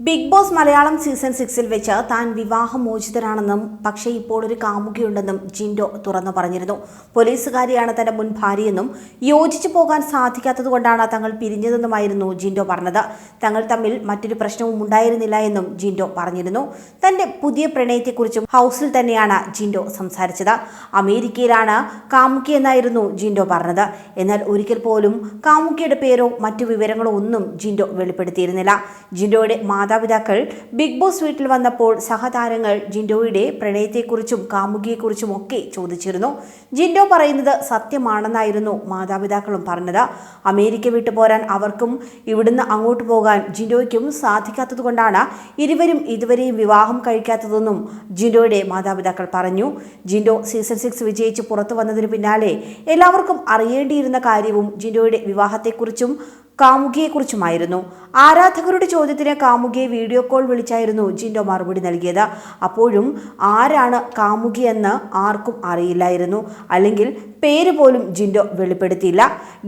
Big boss Malayalam season സിക്സിൽ വെച്ച് താൻ വിവാഹമോചിതനാണെന്നും പക്ഷേ ഇപ്പോൾ ഒരു കാമുകിയുണ്ടെന്നും ജിൻഡോ തുറന്നു പറഞ്ഞിരുന്നു. പോലീസുകാരിയാണ് തന്റെ മുൻ ഭാര്യയെന്നും യോജിച്ചു പോകാൻ സാധിക്കാത്തതുകൊണ്ടാണ് തങ്ങൾ പിരിഞ്ഞതെന്നുമായിരുന്നു ജിൻഡോ പറഞ്ഞത്. തങ്ങൾ തമ്മിൽ മറ്റൊരു പ്രശ്നവും ഉണ്ടായിരുന്നില്ല എന്നും ജിൻഡോ പറഞ്ഞിരുന്നു. തന്റെ പുതിയ പ്രണയത്തെക്കുറിച്ചും ഹൗസിൽ തന്നെയാണ് ജിൻഡോ സംസാരിച്ചത്. അമേരിക്കയിലാണ് കാമുക്കി എന്നായിരുന്നു ജിൻഡോ പറഞ്ഞത്. എന്നാൽ ഒരിക്കൽ പോലും കാമുകിയുടെ പേരോ മറ്റു വിവരങ്ങളോ ഒന്നും ജിൻഡോ വെളിപ്പെടുത്തിയിരുന്നില്ല. ജിൻഡോയുടെ മാതാപിതാക്കൾ ബിഗ് ബോസ് വീട്ടിൽ വന്നപ്പോൾ സഹതാരങ്ങൾ ജിൻഡോയുടെ പ്രണയത്തെക്കുറിച്ചും കാമുകിയെക്കുറിച്ചും ഒക്കെ ചോദിച്ചിരുന്നു. ജിൻഡോ പറയുന്നത് സത്യമാണെന്നായിരുന്നു മാതാപിതാക്കളും പറഞ്ഞത്. അമേരിക്ക വിട്ടു പോരാൻ അവർക്കും ഇവിടുന്ന് അങ്ങോട്ട് പോകാൻ ജിൻഡോയ്ക്കും സാധിക്കാത്തതുകൊണ്ടാണ് ഇരുവരും ഇതുവരെയും വിവാഹം കഴിക്കാത്തതെന്നും ജിൻഡോയുടെ മാതാപിതാക്കൾ പറഞ്ഞു. ജിൻഡോ സീസൺ സിക്സ് വിജയിച്ച് പുറത്തു വന്നതിന് പിന്നാലെ എല്ലാവർക്കും അറിയേണ്ടിയിരുന്ന കാര്യവും ജിൻഡോയുടെ വിവാഹത്തെക്കുറിച്ചും കാമുകിയെക്കുറിച്ചുമായിരുന്നു. ആരാധകരുടെ ചോദ്യത്തിന് കാമുകിയെ വീഡിയോ കോൾ വിളിച്ചായിരുന്നു ജിൻഡോ മറുപടി നൽകിയത്. അപ്പോഴും ആരാണ് കാമുകിയെന്ന് ആർക്കും അറിയില്ലായിരുന്നു. അല്ലെങ്കിൽ പേര് പോലും ജിൻഡോ വെളിപ്പെടുത്തിയില്ല.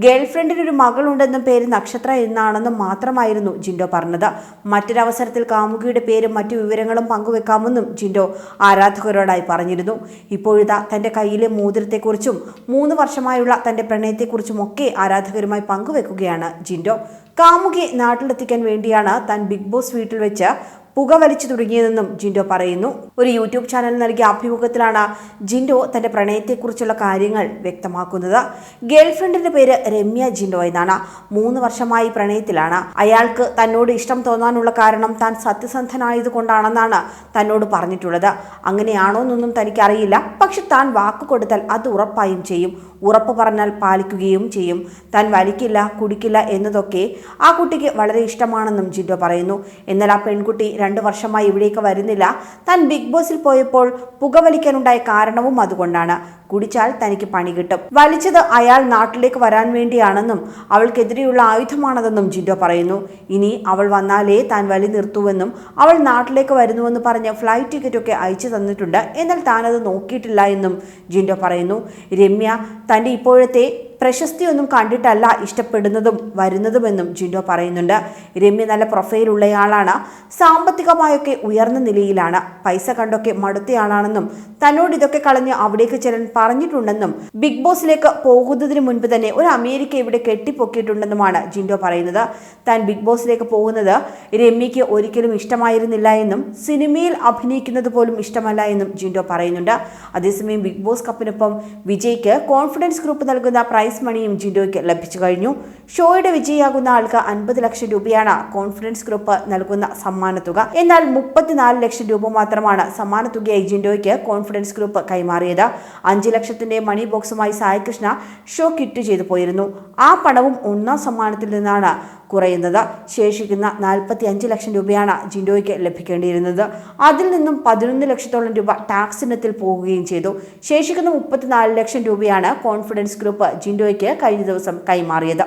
ഗേൾഫ്രണ്ടിന് ഒരു മകളുണ്ടെന്നും പേര് നക്ഷത്ര എന്നാണെന്നും മാത്രമായിരുന്നു ജിൻഡോ പറഞ്ഞത്. മറ്റൊരവസരത്തിൽ കാമുകിയുടെ പേരും മറ്റു വിവരങ്ങളും പങ്കുവെക്കാമെന്നും ജിൻഡോ ആരാധകരോടായി പറഞ്ഞിരുന്നു. ഇപ്പോഴിതാ തന്റെ കയ്യിലെ മോതിരത്തെക്കുറിച്ചും മൂന്ന് വർഷമായുള്ള തന്റെ പ്രണയത്തെക്കുറിച്ചും ഒക്കെ ആരാധകരുമായി പങ്കുവെക്കുകയാണ് ജിൻഡോ. കാമുകി നാട്ടിലെത്തിക്കാൻ വേണ്ടിയാണ് താൻ ബിഗ് ബോസ് വീട്ടിൽ വെച്ച് പുകവലിച്ചു തുടങ്ങിയതെന്നും ജിൻഡോ പറയുന്നു. ഒരു യൂട്യൂബ് ചാനൽ നൽകിയ അഭിമുഖത്തിലാണ് ജിൻഡോ തന്റെ പ്രണയത്തെക്കുറിച്ചുള്ള കാര്യങ്ങൾ വ്യക്തമാക്കുന്നത്. ഗേൾഫ്രണ്ടിന്റെ പേര് രമ്യ ജിൻഡോ എന്നാണ്. മൂന്ന് വർഷമായി പ്രണയത്തിലാണ്. അയാൾക്ക് തന്നോട് ഇഷ്ടം തോന്നാനുള്ള കാരണം താൻ സത്യസന്ധനായതുകൊണ്ടാണെന്നാണ് തന്നോട് പറഞ്ഞിട്ടുള്ളത്. അങ്ങനെയാണോ എന്നൊന്നും തനിക്കറിയില്ല. പക്ഷെ താൻ വാക്ക് കൊടുത്താൽ അത് ഉറപ്പായും ചെയ്യും. ഉറപ്പ് പറഞ്ഞാൽ പാലിക്കുകയും ചെയ്യും. താൻ വലിക്കില്ല കുടിക്കില്ല എന്നതൊക്കെ ആ കുട്ടിക്ക് വളരെ ഇഷ്ടമാണെന്നും ജിൻഡോ പറയുന്നു. എന്നാൽ ആ പെൺകുട്ടി രണ്ടു വർഷമായി ഇവിടേക്ക് വരുന്നില്ല. താൻ ബിഗ് ബോസിൽ പോയപ്പോൾ പുകവലിക്കാനുണ്ടായ കാരണവും അതുകൊണ്ടാണ്. കുടിച്ചാൽ തനിക്ക് പണി കിട്ടും. വലിച്ചത് അയാൾ നാട്ടിലേക്ക് വരാൻ വേണ്ടിയാണെന്നും അവൾക്കെതിരെയുള്ള ആയുധമാണതെന്നും ജിൻഡോ പറയുന്നു. ഇനി അവൾ വന്നാലേ താൻ വലി നിർത്തുവെന്നും അവൾ നാട്ടിലേക്ക് വരുന്നുവെന്ന് പറഞ്ഞ് ഫ്ലൈറ്റ് ടിക്കറ്റൊക്കെ അയച്ചു തന്നിട്ടുണ്ട്. എന്നാൽ താനത് നോക്കിയിട്ടില്ല എന്നും ജിൻഡോ പറയുന്നു. രമ്യ തന്റെ ഇപ്പോഴത്തെ പ്രശസ്തിയൊന്നും കണ്ടിട്ടല്ല ഇഷ്ടപ്പെടുന്നതും വരുന്നതുമെന്നും ജിൻഡോ പറയുന്നുണ്ട്. രമ്യ നല്ല പ്രൊഫൈലുള്ളയാളാണ്. സാമ്പത്തികമായൊക്കെ ഉയർന്ന നിലയിലാണ്. പൈസ കണ്ടൊക്കെ മടുത്തയാളാണെന്നും തന്നോട് ഇതൊക്കെ കളഞ്ഞ് അവിടേക്ക് ചെല്ലാൻ പറഞ്ഞിട്ടുണ്ടെന്നും ബിഗ് ബോസിലേക്ക് പോകുന്നതിന് മുൻപ് തന്നെ ഒരു അമേരിക്ക ഇവിടെ കെട്ടിപ്പൊക്കിയിട്ടുണ്ടെന്നുമാണ് ജിൻഡോ പറയുന്നത്. താൻ ബിഗ് ബോസിലേക്ക് പോകുന്നത് രമ്യയ്ക്ക് ഒരിക്കലും ഇഷ്ടമായിരുന്നില്ല എന്നും സിനിമയിൽ അഭിനയിക്കുന്നത് പോലും ഇഷ്ടമല്ല എന്നും ജിൻഡോ പറയുന്നുണ്ട്. അതേസമയം ബിഗ് ബോസ് കപ്പിനൊപ്പം വിജയ്ക്ക് കോൺഫിഡൻസ് ഗ്രൂപ്പ് നൽകുന്ന മണിയും ജിൻഡോയ്ക്ക് ലഭിച്ചു കഴിഞ്ഞു. ഷോയുടെ വിജയിയാകുന്ന ആൾക്ക് അൻപത് ലക്ഷം രൂപയാണ് കോൺഫിഡൻസ് ഗ്രൂപ്പ് നൽകുന്ന സമ്മാനത്തുക എന്നാൽ മുപ്പത്തിനാല് ലക്ഷം രൂപ മാത്രമാണ് സമ്മാനത്തുകയായി ജിൻഡോയ്ക്ക് കോൺഫിഡൻസ് ഗ്രൂപ്പ് കൈമാറിയത്. അഞ്ച് ലക്ഷത്തിന്റെ മണി ബോക്സുമായി സായികൃഷ്ണ ഷോ കിറ്റ് ചെയ്തു പോയിരുന്നു. ആ പണവും ഒന്നാം സമ്മാനത്തിൽ നിന്നാണ് കുറയുന്നത്. ശേഷിക്കുന്ന നാൽപ്പത്തി അഞ്ച് ലക്ഷം രൂപയാണ് ജിൻഡോയ്ക്ക് ലഭിക്കേണ്ടിയിരുന്നത്. അതിൽ നിന്നും പതിനൊന്ന് ലക്ഷത്തോളം രൂപ ടാക്സ് ഇനത്തിൽ പോകുകയും ചെയ്തു. ശേഷിക്കുന്ന മുപ്പത്തിനാല് ലക്ഷം രൂപയാണ് കോൺഫിഡൻസ് ഗ്രൂപ്പ് ജിൻഡോയ്ക്ക് കഴിഞ്ഞ ദിവസം കൈമാറിയത്.